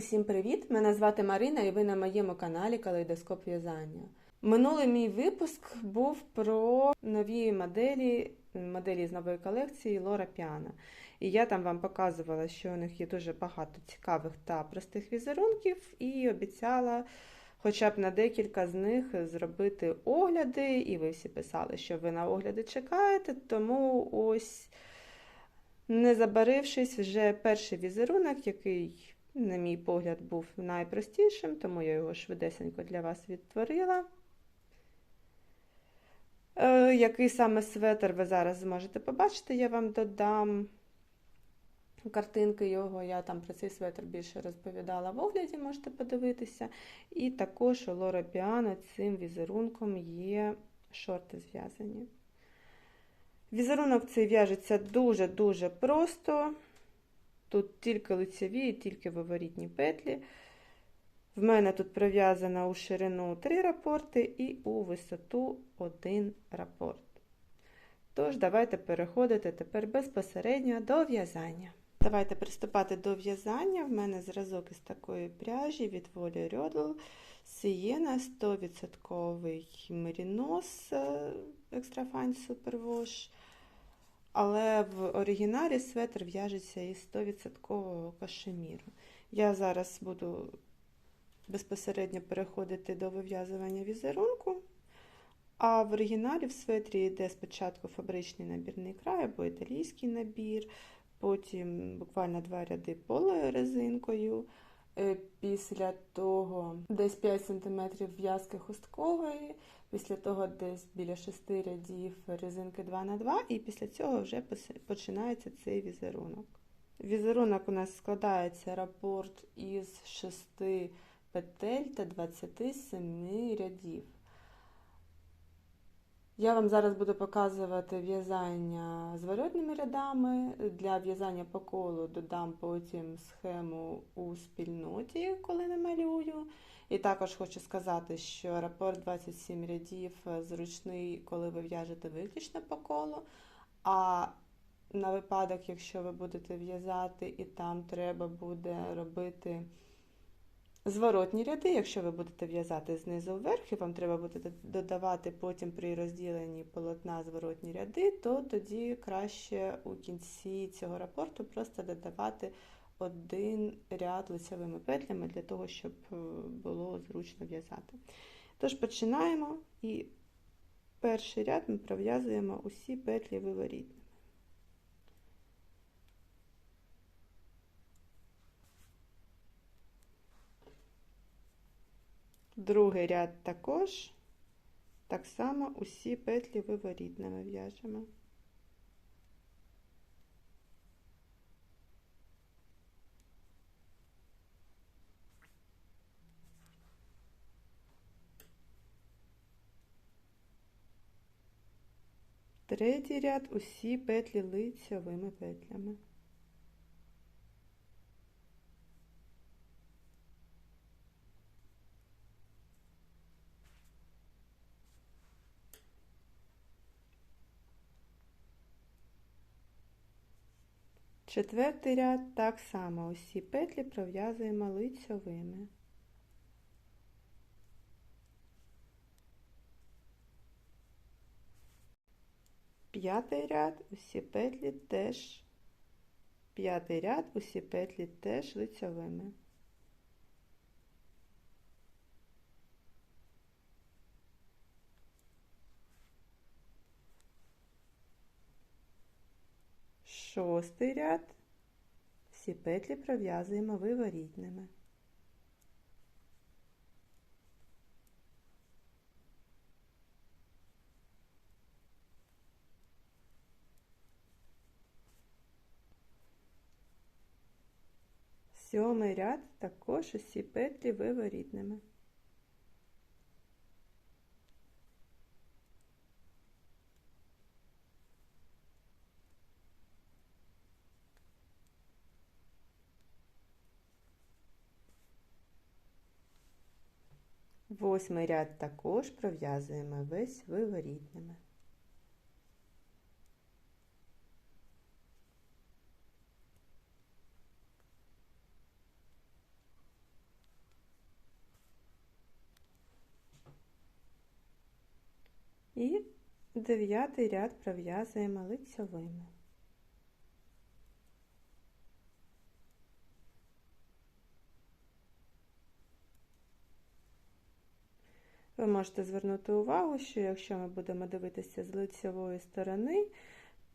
Усім привіт! Мене звати Марина і ви на моєму каналі Калейдоскоп в'язання. Минулий мій випуск був про нові моделі, моделі з нової колекції Лора Піана. І я там вам показувала, що у них є дуже багато цікавих та простих візерунків, і обіцяла хоча б на декілька з них зробити огляди. І ви всі писали, що ви на огляди чекаєте, тому ось. Не забарившись, вже перший візерунок, який, на мій погляд, був найпростішим, тому я його швидесенько для вас відтворила. Е, який саме светр ви зараз зможете побачити, я вам додам картинки його. Я там про цей светр більше розповідала в огляді, можете подивитися. І також у Лора Піано цим візерунком є шорти зв'язані. Візерунок цей в'яжеться дуже-дуже просто. Тут тільки лицеві і тільки виворітні петлі. В мене тут пров'язано у ширину 3 рапорти і у висоту 1 рапорт. Тож, давайте переходити тепер безпосередньо до в'язання. Давайте приступати до в'язання. В мене зразок із такої пряжі від Волі Рьодл. Сієна 100% мерінос екстрафайн супервош. Але в оригіналі светр в'яжеться із 100% кашеміру. Я зараз буду безпосередньо переходити до вив'язування візерунку. А в оригіналі в светрі йде спочатку фабричний набірний край або італійський набір, потім буквально два ряди полою резинкою. Після того десь 5 см в'язки хусткової, після того десь біля 6 рядів резинки 2х2, і після цього вже починається цей візерунок. Візерунок у нас складається рапорт із 6 петель та 27 рядів. Я вам зараз буду показувати в'язання зворотними рядами. Для в'язання по колу додам потім схему у спільноті, коли намалюю. І також хочу сказати, що рапорт 27 рядів зручний, коли ви в'яжете виключно по колу. А на випадок, якщо ви будете в'язати і там треба буде робити Зворотні ряди, якщо ви будете в'язати знизу вверх, і вам треба буде додавати потім при розділенні полотна зворотні ряди, то тоді краще у кінці цього рапорту просто додавати один ряд лицевими петлями для того, щоб було зручно в'язати. Тож починаємо і перший ряд ми пров'язуємо усі петлі виворітними. Другий ряд також, так само усі петлі виворітними в'яжемо. Третій ряд усі петлі лицьовими петлями. Четвертий ряд так само усі петлі пров'язуємо лицьовими. П'ятий ряд усі петлі теж, п'ятий ряд усі петлі теж лицьовими. Шостий ряд, всі петлі пров'язуємо виворітними. Сьомий ряд також усі петлі виворітними. Восьмий ряд також пров'язуємо весь виворітними. І дев'ятий ряд пров'язуємо лицьовими. Ви можете звернути увагу, що якщо ми будемо дивитися з лицевої сторони,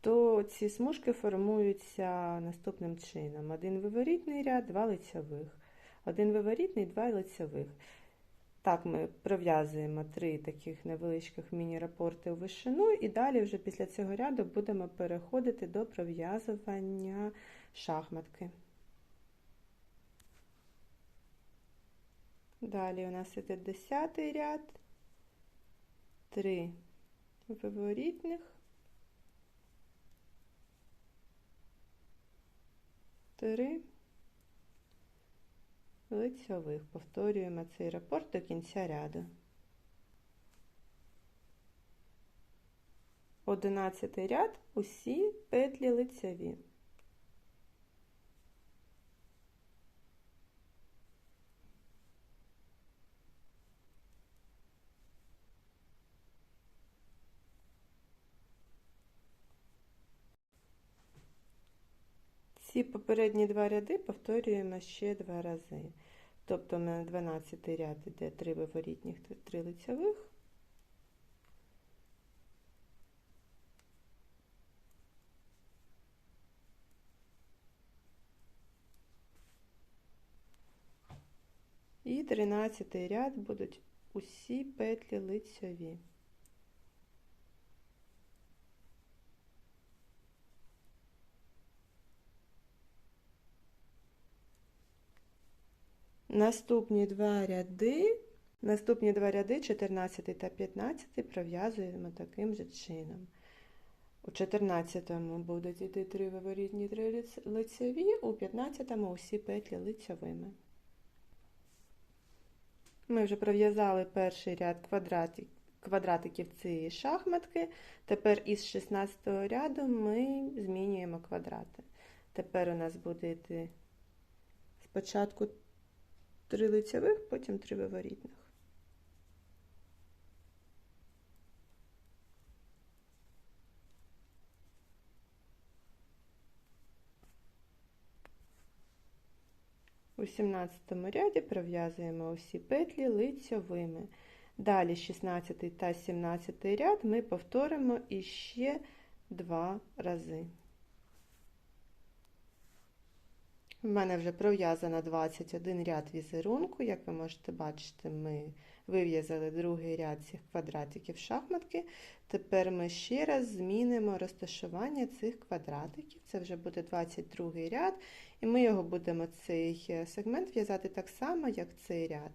то ці смужки формуються наступним чином: один виворітний ряд, два лицевих, один виворітний, два лицевих. Так, ми пров'язуємо три таких невеличких міні-рапорти у вишину, і далі вже після цього ряду будемо переходити до пров'язування шахматки. Далі у нас іде 10 ряд, 3 виворітних, 3 лицьових. Повторюємо цей рапорт до кінця ряду. 11 ряд усі петлі лицеві. Ці попередні два ряди повторюємо ще два рази. Тобто у 12 ряд іде 3 виворітніх, 3 лицевих. І 13 ряд будуть усі петлі лицеві. Наступні два ряди, наступні два ряди, 14 та 15, пров'язуємо таким же чином. У 14-му будуть йти три виворітні, три лицеві, у 15-му усі петлі лицевими. Ми вже пров'язали перший ряд квадратик, квадратиків цієї шахматки. Тепер із 16 ряду ми змінюємо квадрати. Тепер у нас буде йти спочатку три лицевих, потім три виворітних. У 17 ряді пров'язуємо усі петлі лицьовими. Далі 16 та 17 ряд ми повторимо іще два рази. У мене вже пров'язано 21 ряд візерунку. Як ви можете бачити, ми вив'язали другий ряд цих квадратиків шахматки. Тепер ми ще раз змінимо розташування цих квадратиків. Це вже буде 22 ряд, і ми його будемо цей сегмент в'язати так само, як цей ряд.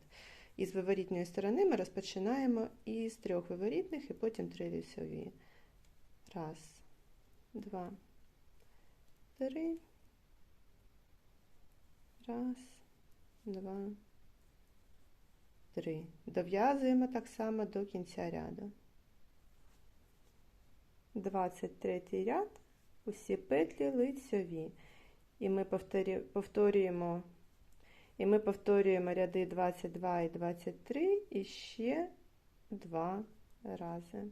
Із виворітньої сторони ми розпочинаємо із трьох виворітних і потім три лісові. Раз, два, три. Раз, два, три. Дов'язуємо так само до кінця ряду. 23 ряд, усі петлі лицьові. І ми повторюємо і ми повторюємо ряди 22 і 23 і ще два рази.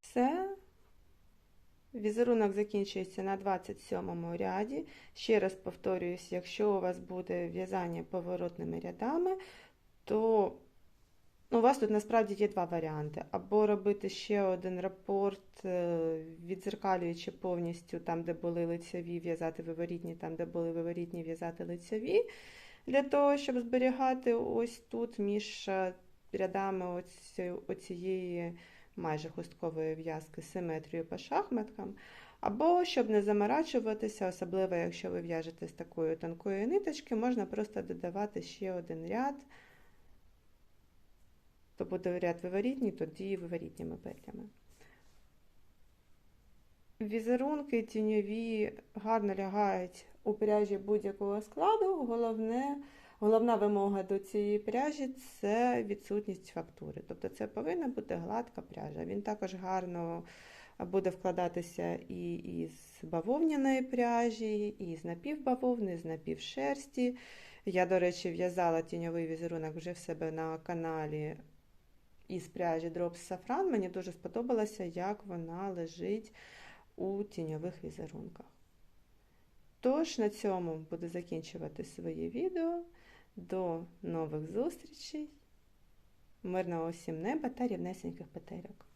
Все. Візерунок закінчується на 27 ряді. Ще раз повторююсь, якщо у вас буде в'язання поворотними рядами, то ну, у вас тут насправді є два варіанти. Або робити ще один рапорт, е, відзеркалюючи повністю там, де були лицеві, в'язати виворітні, там, де були виворітні, в'язати лицеві, для того, щоб зберігати ось тут між е, рядами оцієї майже хусткової в'язки симетрію по шахматкам, або, щоб не заморачуватися, особливо, якщо ви в'яжете з такої тонкої ниточки, можна просто додавати ще один ряд, то буде ряд виворітній, тоді виворітніми петлями. Візерунки тіньові гарно лягають у пряжі будь-якого складу. Головне Головна вимога до цієї пряжі це відсутність фактури. Тобто це повинна бути гладка пряжа. Він також гарно буде вкладатися і із бавовняної пряжі, і з напівбавовни, з напівшерсті. Я, до речі, в'язала тіньовий візерунок вже в себе на каналі із пряжі Drops Safran. Мені дуже сподобалося, як вона лежить у тіньових візерунках. Тож, на цьому буду закінчувати своє відео. До нових зустрічей! Мирного усім неба та рівнесеньких петельок!